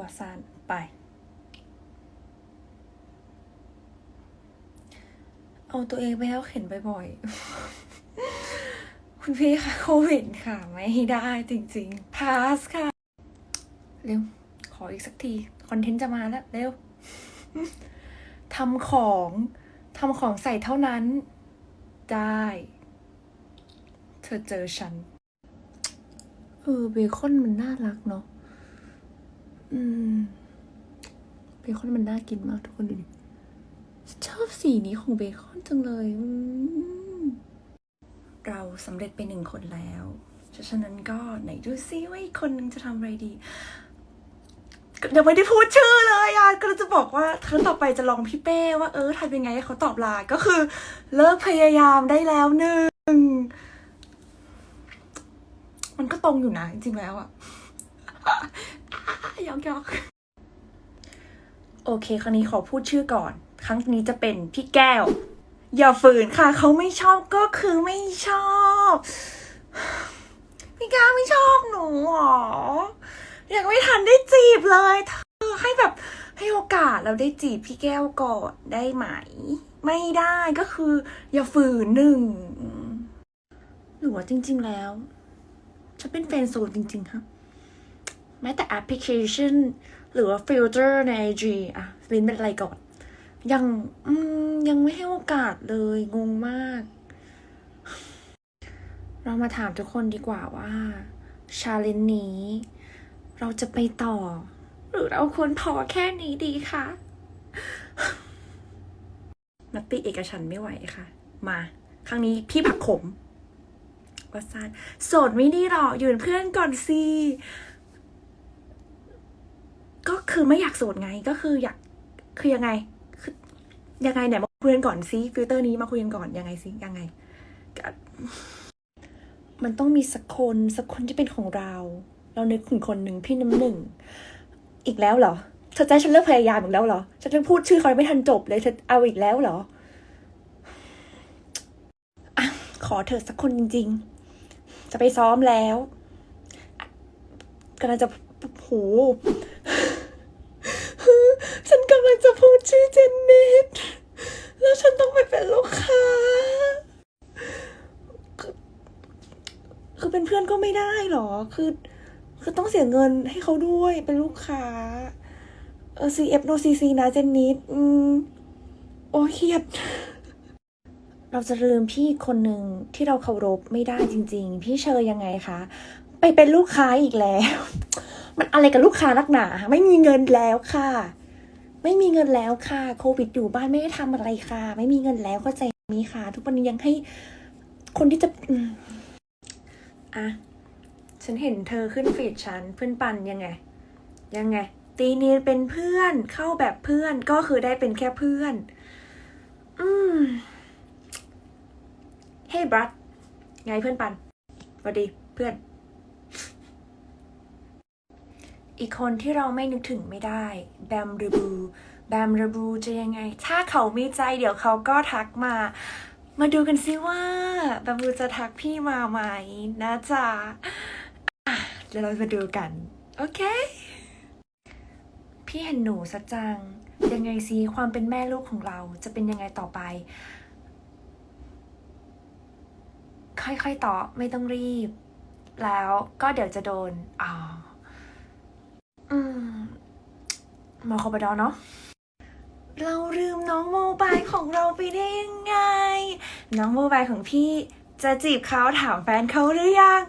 หัวซานไป เอาตัวเองไปแล้วเข็นบ่อยๆ คุณพี่คะโควิดค่ะ ไม่ได้จริงๆ พาสค่ะ เร็ว ขออีกสักที คอนเทนต์จะมาแล้ว เร็วทำของทำของใส่เท่านั้น ได้ เธอเจอฉัน เออเบคอนมันน่ารักเนาะ อืมเบคอนมันน่ากินมากทุกคนดูดิชอบสีนี้ของเบคอนจังเลยเราสำเร็จไปหนึ่งคนแล้วฉะนั้นก็ไหนดูซิว่าอีกคนนึงจะทำอะไรดียังไม่ได้พูดชื่อเลยอะก็จะบอกว่าครั้งต่อไปจะลองพี่เป้ว่าเออทำยังไงให้เขาตอบไลน์ก็คือ เลิกพยายามได้แล้วหนึ่งมันก็ตรงอยู่นะจริงๆแล้วอะ ยอกยอกโอเค ครั้งนี้ขอพูดชื่อก่อน ครั้งนี้จะเป็นพี่แก้ว อย่าฝืนค่ะ เขาไม่ชอบก็คือไม่ชอบ พี่แก้วไม่ชอบหนูหรอยังไม่ทันได้จีบเลยเธอให้แบบให้โอกาสเราได้จีบพี่แก้วก่อนได้ไหม ไม่ได้ก็คือ อย่าฝืนหนึ่งหรือว่าจริง ๆแล้วฉันเป็นแฟนโซนจริงๆครับ แม้แต่แอปพลิเคชัน หรือว่าฟิลเตอร์ใน IG อะลินเป็นอะไรก่อน ยังยังไม่ให้โอกาสเลย งงมาก เรามาถามทุกคนดีกว่าว่าชาเลนนี้ เราจะไปต่อ หรือเราควรพอแค่นี้ดีคะนัตติเอกฉันไม่ไหวค่ะ มา ครั้งนี้พี่ผักขมวัสานโสดไม่ดีหรอกอยู่เป็นเพื่อนก่อนสิ ก็คือไม่อยากโสดไงก็คืออยากคือยังไงคือยังไงเนี่ยมาคุยกันก่อนซิฟิลเตอร์นี้มาคุยกันก่อนยังไงซิยังไง มันต้องมีสักคนสักคนที่เป็นของเรา เรานึกถึงคนหนึ่งพี่น้ำหนึ่งอีกแล้วเหรอเธอให้ฉันเลิกพยายามอีกแล้วเหรอฉันจะพูดชื่อเขาไม่ทันจบเลยเธอเอาอีกแล้วเหรออขอเธอสักคนจริง ๆ จะไปซ้อมแล้วกำลังจะโห ฉันกำลังจะพูดชื่อ เจนนิดแล้วฉันต้องไปเป็นลูกค้า คือเป็นเพื่อนก็ไม่ได้หรอ คือ คือต้องเสียเงินให้เขาด้วยเป็นลูกค้า เออ CF no CC นะเจนนิดอืมโอ้ยเครียด เราจะลืมพี่คนหนึ่งที่เราเคารพไม่ได้จริง ๆ พี่เชยยังไงคะ ไปเป็นลูกค้าอีกแล้ว มันอะไรกับลูกค้านักหนา ไม่มีเงินแล้วค่ะ ไม่มีเงินแล้วค่ะโควิดอยู่บ้านไม่ได้ทำอะไรค่ะ ไม่มีเงินแล้วเข้าใจไหมค่ะ ทุกวันนี้ยังให้คนที่จะอืมอะฉันเห็นเธอขึ้นฟีดฉันเพื่อนปันยังไง ยังไง ตีนีเป็นเพื่อนเข้าแบบเพื่อนก็คือได้เป็นแค่เพื่อน อืมเฮ้ยบรัดไงเพื่อนปันสวัสดีเพื่อน อีกคนที่เราไม่นึกถึงไม่ได้แบมเรบูแบมเรบูจะยังไง ถ้าเขามีใจเดี๋ยวเขาก็ทักมา มาดูกันซิว่าแบมบูจะทักพี่มาไหมนะจ๊ะเดี๋ยวเรามาดูกัน โอเค พี่เห็นหนูสัจจัง ยังไงซิความเป็นแม่ลูกของเราจะเป็นยังไงต่อไป ค่อยๆตอบไม่ต้องรีบ แล้วก็เดี๋ยวจะโดนอ่าอืม มอคอบดอเนาะเราลืมน้องโมบายของเราไปได้ยังไง น้องโมบายของพี่จะจีบเขาถามแฟนเขาหรือยัง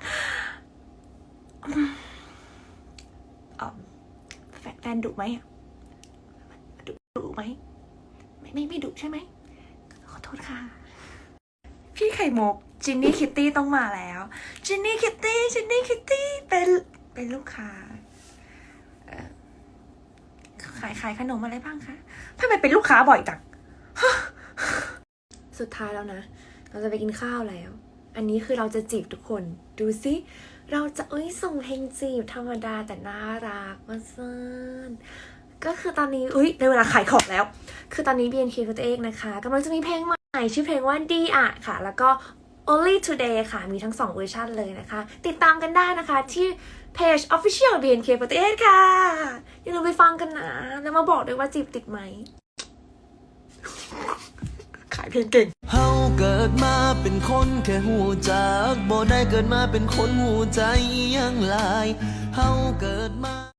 แฟนดุไหมดุดุไหมไม่ไม่ไม่ดุใช่ไหมขอโทษค่ะ พี่ไข่มุกจินนี่คิตตี้ต้องมาแล้วจินนี่คิตตี้จินนี่คิตตี้เป็นเป็นลูกค้า ขายขายขนมอะไรบ้างคะทำไมเป็นลูกค้าบ่อยจังสุดท้ายแล้วนะ เราจะไปกินข้าวแล้ว อันนี้คือเราจะจีบทุกคน ดูสิเราจะเอ้ยส่งเพลงจีบธรรมดาแต่น่ารักมาซ่นก็คือตอนนี้อุ้ยในเวลาขายของแล้ว คือตอนนี้ BNK48 นะคะกำลังจะมีเพลงใหม่ชื่อเพลงว่าดีอะค่ะ แล้วก็ Only Today ค่ะ มีทั้ง 2 เวอร์ชันเลยนะคะ ติดตามกันได้นะคะที่เพจ Official BNK48 ค่ะอย่าลืมไปไปฟังกันนะ แล้วมาบอกด้วยว่าจีบติดไหม ขายเพลงเก่งเฮาเกิดมาเป็นคนแค่หูจักบ่ได้เกิดมาเป็นคนหูใจอหยังหลายเฮาเกิดมา